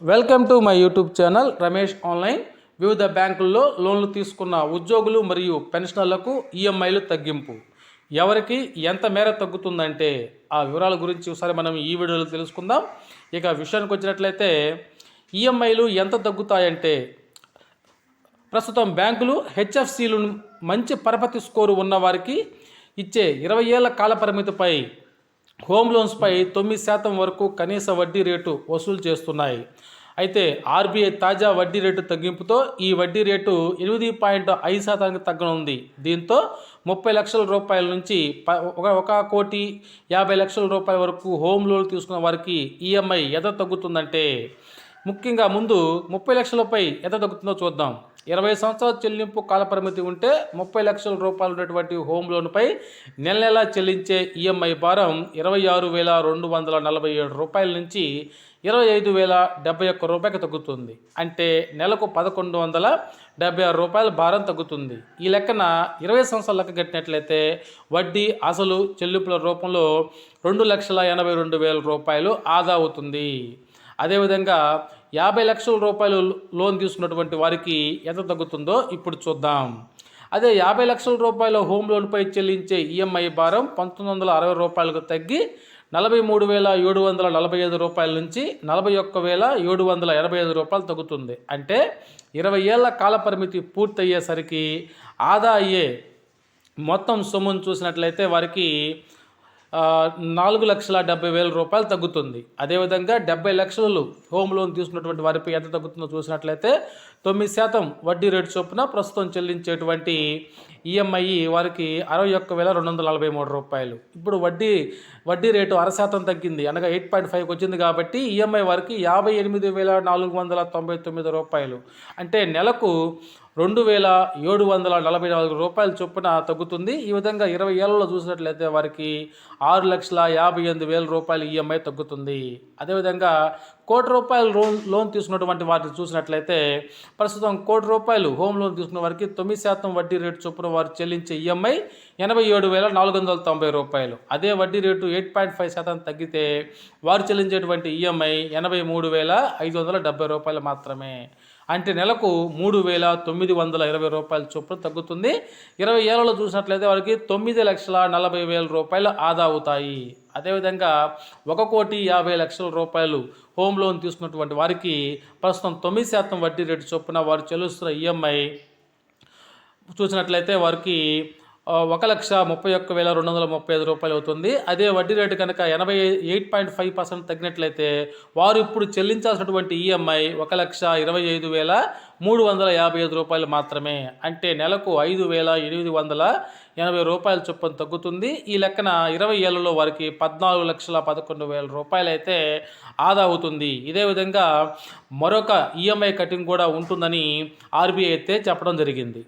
Welcome to my YouTube channel Ramesh online. వివిధ బ్యాంకుల్లో లోన్లు తీసుకున్న ఉద్యోగులు మరియు పెన్షనర్లకు ఈఎంఐలు తగ్గింపు. ఎవరికి ఎంత మేర తగ్గుతుందంటే ఆ వివరాల గురించి ఒకసారి మనం ఈ వీడియోలో తెలుసుకుందాం. ఇక విషయానికి వచ్చినట్లయితే ఈఎంఐలు ఎంత తగ్గుతాయంటే ప్రస్తుతం బ్యాంకులు హెచ్ఎఫ్సిలు మంచి పరపతి స్కోరు ఉన్న వారికి ఇచ్చే ఇరవై ఏళ్ళ కాల పరిమితిపై హోమ్ లోన్స్పై తొమ్మిది శాతం వరకు కనీస వడ్డీ రేటు వసూలు చేస్తున్నాయి. అయితే ఆర్బీఐ తాజా వడ్డీ రేటు తగ్గింపుతో ఈ వడ్డీ రేటు ఎనిమిది పాయింట్ ఐదు శాతానికి తగ్గనుంది. దీంతో ముప్పై లక్షల రూపాయల నుంచి ప- ఒక ఒక కోటి యాభై లక్షల రూపాయల వరకు హోమ్ లోన్ తీసుకున్న వారికి ఈఎంఐ ఎంత తగ్గుతుందంటే ముఖ్యంగా ముందు ముప్పై లక్షలపై ఎంత తగ్గుతుందో చూద్దాం. ఇరవై సంవత్సరాల చెల్లింపు కాలపరిమితి ఉంటే ముప్పై లక్షల రూపాయలు ఉన్నటువంటి హోమ్ లోన్పై నెల నెలా చెల్లించే ఈఎంఐ భారం ఇరవై ఆరు వేల రెండు వందల నలభై ఏడు రూపాయల నుంచి ఇరవై ఐదు వేల డెబ్బై ఒక్క రూపాయకి తగ్గుతుంది. అంటే నెలకు పదకొండు వందల డెబ్బై ఆరు రూపాయల భారం తగ్గుతుంది. ఈ లెక్కన ఇరవై సంవత్సరాల లెక్క కట్టినట్లయితే వడ్డీ అసలు చెల్లింపుల రూపంలో రెండు లక్షల ఎనభై రెండు వేల రూపాయలు ఆదా అవుతుంది. అదేవిధంగా యాభై లక్షల రూపాయలు లోన్ తీసుకున్నటువంటి వారికి ఎంత తగ్గుతుందో ఇప్పుడు చూద్దాం. అదే యాభై లక్షల రూపాయల హోమ్ లోన్పై చెల్లించే ఈఎంఐ భారం పంతొమ్మిది వందల అరవై రూపాయలకు తగ్గి నలభై మూడు వేల ఏడు వందల నలభై ఐదు రూపాయల నుంచి నలభై ఒక్క వేల ఏడు వందల ఎనభై ఐదు రూపాయలు తగ్గుతుంది. అంటే ఇరవై ఏళ్ళ కాల పరిమితి పూర్తయ్యేసరికి ఆదా అయ్యే మొత్తం సొమ్మును చూసినట్లయితే వారికి నాలుగు లక్షల డెబ్బై వేల రూపాయలు తగ్గుతుంది. అదేవిధంగా డెబ్బై లక్షలు హోమ్ లోన్ తీసుకున్నటువంటి వారిపై ఎంత తగ్గుతుందో చూసినట్లయితే తొమ్మిది శాతం వడ్డీ రేటు చొప్పున ప్రస్తుతం చెల్లించేటువంటి ఈఎంఐ వారికి అరవై ఒక్క వేల రెండు వందల నలభై మూడు రూపాయలు. ఇప్పుడు వడ్డీ వడ్డీ రేటు అర శాతం తగ్గింది. అనగా ఎయిట్ పాయింట్ ఫైవ్కి వచ్చింది కాబట్టి ఈఎంఐ వారికి యాభై ఎనిమిది వేల నాలుగు వందల తొంభై తొమ్మిది రూపాయలు. అంటే నెలకు రెండు వేల ఏడు వందల నలభై నాలుగు రూపాయల చొప్పున తగ్గుతుంది. ఈ విధంగా ఇరవై ఏళ్ళలో చూసినట్లయితే వారికి ఆరు లక్షల యాభై ఎనిమిది వేల రూపాయలు ఈఎంఐ తగ్గుతుంది. అదేవిధంగా కోటి రూపాయలు లోన్ లోన్ తీసుకున్నటువంటి వాటిని చూసినట్లయితే ప్రస్తుతం కోటి రూపాయలు హోమ్ లోన్ తీసుకున్న వారికి తొమ్మిది శాతం వడ్డీ రేటు చొప్పున వారు చెల్లించే ఈఎంఐ ఎనభై ఏడు వేల నాలుగు వందల తొంభై రూపాయలు. అదే వడ్డీ రేటు ఎయిట్ పాయింట్ ఫైవ్ శాతం తగ్గితే వారు చెల్లించేటువంటి ఈఎంఐ ఎనభై మూడు వేల ఐదు వందల డెబ్బై రూపాయలు మాత్రమే. అంటే నెలకు మూడు వేల తొమ్మిది వందల ఇరవై రూపాయల చొప్పున తగ్గుతుంది. ఇరవై ఏళ్ళలో చూసినట్లయితే వారికి తొమ్మిది లక్షల నలభై వేల రూపాయలు ఆదా అవుతాయి. అదేవిధంగా ఒక కోటి యాభై లక్షల రూపాయలు హోమ్ లోన్ తీసుకున్నటువంటి వారికి ప్రస్తుతం తొమ్మిది శాతం వడ్డీ రేటు చొప్పున వారు చెల్లిస్తున్న ఈఎంఐ చూసినట్లయితే వారికి ఒక లక్ష ముప్పై ఒక్క వేల రెండు వందల ముప్పై ఐదు రూపాయలు అవుతుంది. అదే వడ్డీ రేటు కనుక ఎనభై ఎయిట్ పాయింట్ ఫైవ్ పర్సెంట్ తగ్గినట్లయితే వారు ఇప్పుడు చెల్లించాల్సినటువంటి ఈఎంఐ ఒక లక్ష ఇరవై ఐదు వేల మూడు వందల యాభై ఐదు రూపాయలు మాత్రమే. అంటే నెలకు ఐదు వేల ఎనిమిది వందల ఎనభై రూపాయల చొప్పున తగ్గుతుంది. ఈ లెక్కన ఇరవై ఏళ్ళలో వారికి పద్నాలుగు లక్షల పదకొండు వేల రూపాయలు అయితే ఆదా అవుతుంది. ఇదే విధంగా మరొక ఈఎంఐ కటింగ్ కూడా ఉంటుందని ఆర్బీఐ అయితే చెప్పడం జరిగింది.